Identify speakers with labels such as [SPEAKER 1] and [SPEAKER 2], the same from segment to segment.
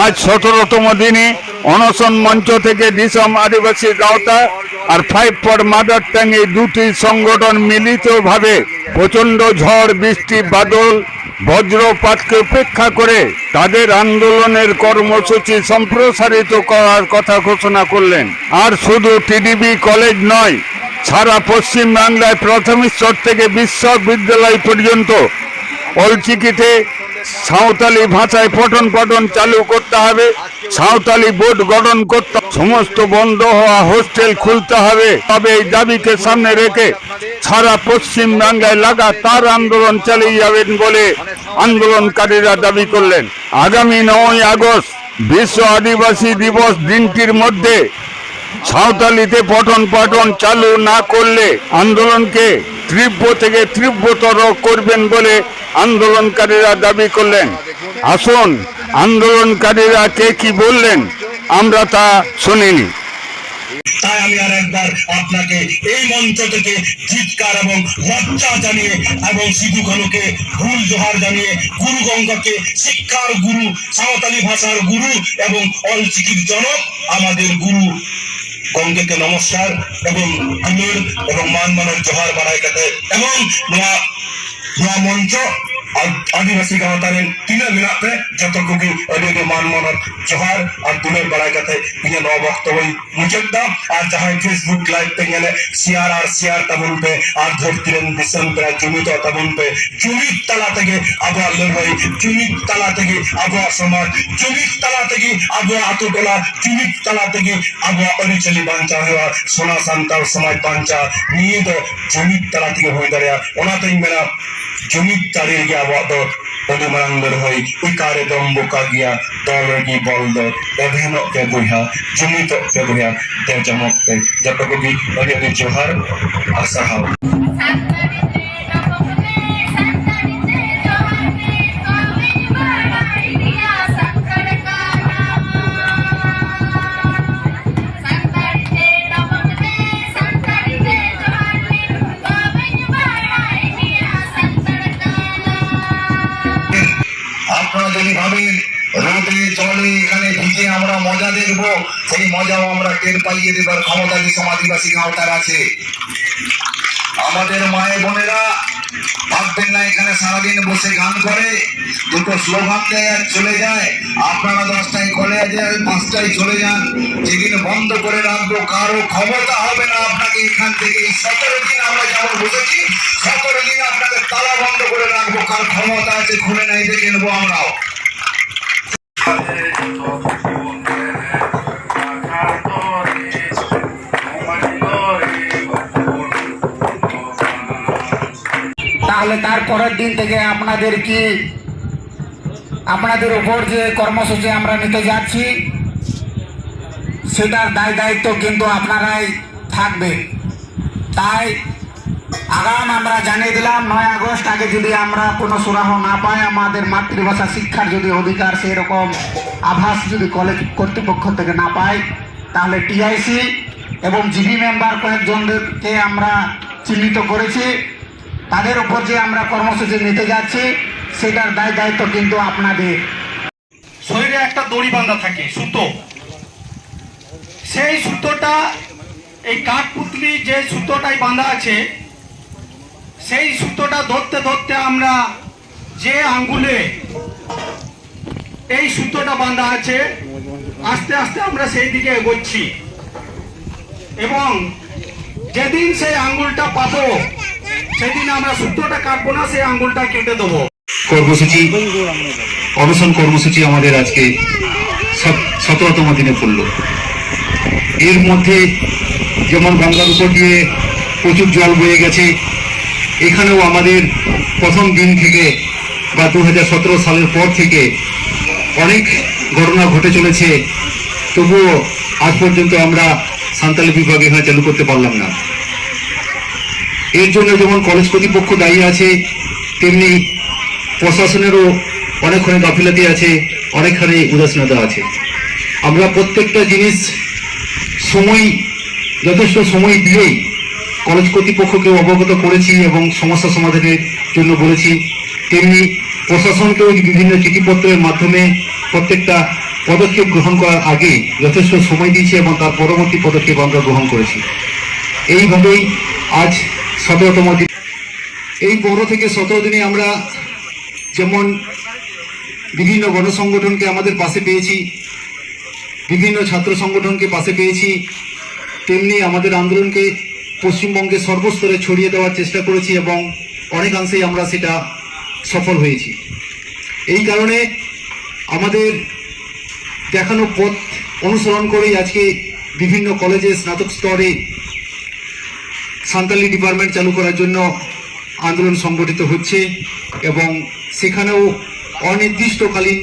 [SPEAKER 1] আজ সতেরোতম দিনে অনশন মঞ্চ থেকে দিশম আদিবাসী গাঁওতা আর ফাইভ ফর মাদার ট্যাং এই দুটি সংগঠন মিলিতভাবে প্রচণ্ড ঝড়, বৃষ্টি, বাদল, বজ্রপাতকে উপেক্ষা করে তাদের আন্দোলনের কর্মসূচি সম্প্রসারিত করার কথা ঘোষণা করলেন। আর শুধু টিডিবি কলেজ নয়, সারা পশ্চিম বাংলায় প্রাথমিক স্তর থেকে বিশ্ববিদ্যালয় পর্যন্ত অলচিকিতে সাঁওতালি ভাষায় পঠন পাঠন চালু করতে হবে। সাঁওতালি বোর্ড গঠন করতে সমস্ত বন্ধ হওয়া হোস্টেল খুলতে হবে। তবে এই দাবিকে সামনে রেখে সারা পশ্চিম বাংলায় লাগাতার আন্দোলন চালিয়ে যাবেন বলে আন্দোলনকারীরা দাবি করলেন। আগামী নয় আগস্ট বিশ্ব আদিবাসী দিবস দিনটির মধ্যে সাঁওতালিতে পঠন পাঠন চালু না করলে আন্দোলনকে তীব্র থেকে তীব্রতর করবেন বলে আন্দোলনকারীরা দাবি করলেন। আসুন, আন্দোলনকারীরা কে কি বললেন, আমরা তা শুনিনি।
[SPEAKER 2] তাই আমি আর একবার আপনাকে এই মঞ্চ থেকে চিৎকার এবং লজ্জা জানিয়ে এবং সিধু খানুকে ভুল জোহার জানিয়ে গুরু গঙ্গাকে শিক্ষার গুরু, সাঁওতালি ভাষার গুরু এবং অলচিকির জনক, আমাদের গুরু গঙ্গাকে নমস্কার এবং আমির এবং মান মানের জোহার বাড়াই কাতে এবং নোয়া মঞ্চ আদ- আদিবাসী গাঁওতারেন তিনে মিনাতে যত কুকি অডিও মান মানত জোহার আর দুলের বাড়াই কাতে ইনে ন বক্তব্য মুচেক দাম। আর যাহাই ফেসবুক লাইভ পে গেলে শেয়ার আর শেয়ার তেমন পে আর দিলেন বিশন পে জমিত তেমন পে জমির তালা থেকে আবহাওয়া লড়াই জমির তালা থেকে আবহাওয়া সমাজ জমির তালা থেকে আবহাওয়া আতোটলা জমির তালা থেকে আবহাওয়া অরিচলি বাঞ্চা হওয়া, সোনা, সান্তাল সমাজ বাঞ্চা নিয়ে তো জমির তালা থেকে হয়ে দাঁড়িয়ে। ওনাতেই মেলা গিয়া বদ অনুমানন্দর হই ইকারে দম্বকা গিয়া দলগি বলদ এভেন তে বইহা জমিত তে বইহা তে জমকতে যতটুকু জোহার আর সাহাও
[SPEAKER 3] মজা দেখব। সেই মজাও আমরা টের পাইয়ে দেবার ক্ষমতা দিসম আদিবাসী গাঁওতার আছে। আমাদের মায়ের বোনেরা ভাববেন না, এখানে সারাদিন বসে গান করে, দুটো স্লোগান দেয় আর চলে যায়। আপনারা দশটায় কলেজে পাঁচটায় চলে যান। যেদিন বন্ধ করে রাখব, কারও ক্ষমতা হবে না আপনাকে এখান থেকে। এই সতেরো দিন আমরা যেমন বসেছি সতেরো দিন আপনাকে তালা বন্ধ করে রাখব। কার ক্ষমতা আছে খুলে নাই দেখে নেব আমরাও।
[SPEAKER 4] তাহলে তার পরের দিন থেকে আপনাদের কি, আপনাদের উপর যে কর্মসূচি আমরা নিতে যাচ্ছি, সেটার দায় দায়িত্ব কিন্তু আপনারাই থাকবে। তাই আগাম আমরা জানিয়ে দিলাম, নয় আগস্ট আগে যদি আমরা কোনো সুরাহ না পাই, আমাদের মাতৃভাষা শিক্ষার যদি অধিকার সেই রকম আভাস যদি কলেজ কর্তৃপক্ষ থেকে না পাই, তাহলে টিআইসি এবং জিবি মেম্বার কয়েকজনকে আমরা চিহ্নিত করেছি। তাদের উপর যে আমরা কর্মসূচি নিতে যাচ্ছি, সেটার দায় দায়িত্ব কিন্তু আপনাদের।
[SPEAKER 5] শরীরে একটা দড়ি বাঁধা থাকে, সুতো। সেই সুতোটা, এই কাঠপুতলি যে সুতোটাই বাঁধা আছে, সেই সুতোটা ধরতে ধরতে আমরা যে আঙ্গুলে এই সুতোটা বাঁধা আছে, আস্তে আস্তে আমরা সেই দিকে এগোচ্ছি। এবং যেদিন সেই আঙ্গুলটা পাবো সেদিন আমরা সুতোটা কাটবো না, সেই আঙ্গুলটা কেটে দেবো।
[SPEAKER 6] কর্মসূচি, অনশন কর্মসূচি আমাদের আজকে সত- সতেরোতম দিনে পড়ল। এর মধ্যে যেমন গঙ্গার উপর দিয়ে প্রচুর জল বয়ে গেছে, এখানেও আমাদের প্রথম দিন থেকে বা দু হাজার সতেরো সালের পর থেকে অনেক ঘটনা ঘটে চলেছে। তবুও আজ পর্যন্ত আমরা সান্তালি বিভাগ এখানে চালু করতে পারলাম না। এর জন্য যেমন কলেজ কর্তৃপক্ষ দায়ী আছে, তেমনি প্রশাসনেরও অনেকখানি গাফিলাতি আছে, অনেকখানি উদাসীনতা আছে। আমরা প্রত্যেকটা জিনিস সময়, যথেষ্ট সময় দিয়েই কলেজ কর্তৃপক্ষকে অবগত করেছি এবং সমস্যা সমাধানের জন্য বলেছি। তেমনি প্রশাসনকেও বিভিন্ন চিঠিপত্রের মাধ্যমে প্রত্যেকটা পদক্ষেপ গ্রহণ করার আগে যথেষ্ট সময় দিয়েছি এবং তার পরবর্তী পদক্ষেপ আমরা গ্রহণ করেছি। এইভাবেই আজ সতেরোতম দিন এই পনেরো থেকে সতেরো দিনে আমরা যেমন বিভিন্ন গণসংগঠনকে আমাদের পাশে পেয়েছি, বিভিন্ন ছাত্র সংগঠনকে পাশে পেয়েছি, তেমনি আমাদের আন্দোলনকে পশ্চিমবঙ্গে সর্বস্তরে ছড়িয়ে দেওয়ার চেষ্টা করেছি এবং অনেকাংশেই আমরা সেটা সফল হয়েছি। এই কারণে আমাদের দেখানো পথ অনুসরণ করেই আজকে বিভিন্ন কলেজে স্নাতক স্তরে সান্তালি ডিপার্টমেন্ট চালু করার জন্য আন্দোলন সংগঠিত হচ্ছে এবং সেখানেও অনির্দিষ্টকালীন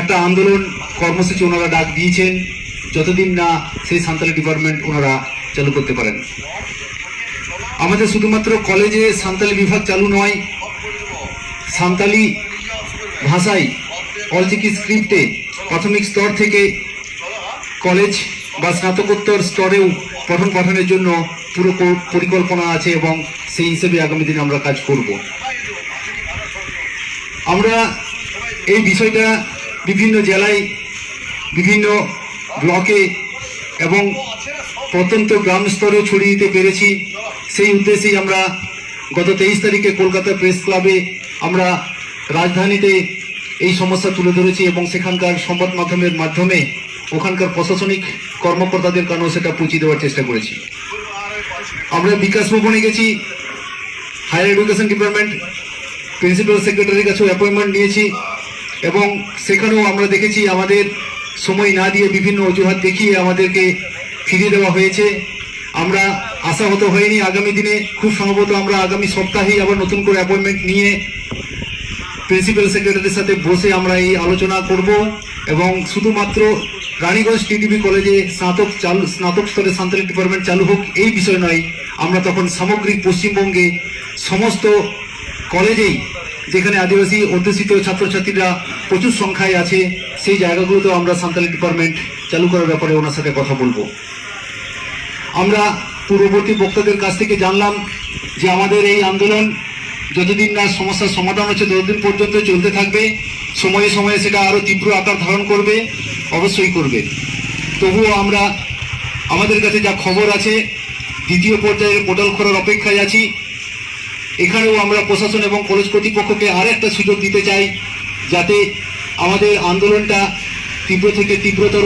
[SPEAKER 6] একটা আন্দোলন কর্মসূচি ওনারা ডাক দিয়েছেন, যতদিন না সেই সান্তালি ডিপার্টমেন্ট ওনারা চালু করতে পারেন। আমাদের শুধুমাত্র কলেজে সান্তালি বিভাগ চালু নয়, সান্তালি ভাষায় অলচিকি স্ক্রিপ্টে প্রাথমিক স্তর থেকে কলেজ বা স্নাতকোত্তর স্তরেও পঠন পাঠনের জন্য পুরো পরিকল্পনা আছে এবং সেই হিসেবে আগামী দিনে আমরা কাজ করব। আমরা এই বিষয়টা বিভিন্ন জেলায়, বিভিন্ন ব্লকে এবং প্রত্যন্ত গ্রাম স্তরেও ছড়িয়ে দিতে পেরেছি। সেই উদ্দেশ্যেই আমরা গত তেইশ তারিখে কলকাতা প্রেস ক্লাবে আমরা রাজধানীতে এই সমস্যা তুলে ধরেছি এবং সেখানকার সংবাদ মাধ্যমের মাধ্যমে ওখানকার প্রশাসনিক কর্মকর্তাদের কারণেও সেটা পৌঁছে দেওয়ার চেষ্টা করেছি। আমরা বিকাশ ভবনে গেছি, হায়ার এডুকেশন ডিপার্টমেন্ট, প্রিন্সিপাল সেক্রেটারির কাছেও অ্যাপয়েন্টমেন্ট নিয়েছি এবং সেখানেও আমরা দেখেছি আমাদের সময় না দিয়ে বিভিন্ন অজুহাত দেখিয়ে আমাদেরকে ফিরিয়ে দেওয়া হয়েছে। আমরা আশাহত হয়নি আগামী দিনে, খুব সম্ভবত আমরা আগামী সপ্তাহেই আবার নতুন করে অ্যাপয়েন্টমেন্ট নিয়ে প্রিন্সিপাল সেক্রেটারির সাথে বসে আমরা এই আলোচনা করব এবং শুধুমাত্র রানীগঞ্জ টিডিবি কলেজে স্নাতক চালু স্নাতক স্তরে সান্তালি ডিপার্টমেন্ট চালু হোক, এই বিষয় নয়। আমরা তখন সামগ্রিক পশ্চিমবঙ্গে সমস্ত কলেজেই, যেখানে আদিবাসী, অধ্যুষিত ছাত্রছাত্রীরা প্রচুর সংখ্যায় আছে, সেই জায়গাগুলোতেও আমরা সান্তালি ডিপার্টমেন্ট চালু করার ব্যাপারে ওনার সাথে কথা বলব। আমরা পূর্ববর্তী বক্তাদের কাছ থেকে জানলাম যে আমাদের এই আন্দোলন যতদিন না সমস্যার সমাধান হচ্ছে, ততদিন পর্যন্ত চলতে থাকবে। সময়ে সময়ে সেটা আরও তীব্র আকার ধারণ করবে, অবশ্যই করবে। তবুও আমরা আমাদের কাছে যা খবর আছে, দ্বিতীয় পর্যায়ের পোর্টাল খোলার অপেক্ষায় আছি। এখানেও আমরা প্রশাসন এবং কলেজ কর্তৃপক্ষকে আর একটা সুযোগ দিতে চাই, যাতে আমাদের আন্দোলনটা তীব্র থেকে তীব্রতর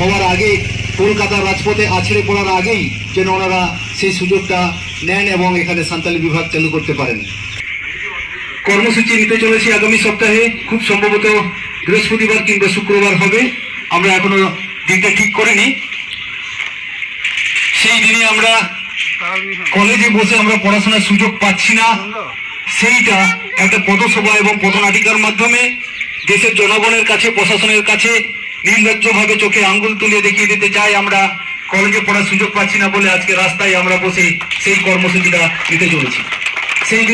[SPEAKER 6] হওয়ার আগে, কলকাতার রাজপথে আছড়ে পড়ার আগেই যেন ওনারা সেই সুযোগটা নেন এবং এখানে সান্তালি বিভাগ চালু করতে পারেন। কর্মসূচি নিতে চলেছি আগামী সপ্তাহে। খুব সম্ভবত বৃহস্পতিবার কিংবা শুক্রবার হবে। আমরা এখনও দিনটা ঠিক করিনি। সেই দিনে আমরা কলেজে বসে আমরা পড়াশোনার সুযোগ পাচ্ছি না। সেইটা একটা পথসভা এবং পথনাটিকার মাধ্যমে দেশের জনগণের কাছে, প্রশাসনের কাছে নির্লজ্জভাবে চোখে আঙ্গুল তুলে দেখিয়ে দিতে চাই। আমরা কলেজে পড়ার সুযোগ পাচ্ছি না বলে আজকে রাস্তায় আমরা বসে সেই কর্মসূচিটা নিতে চলেছি। সেই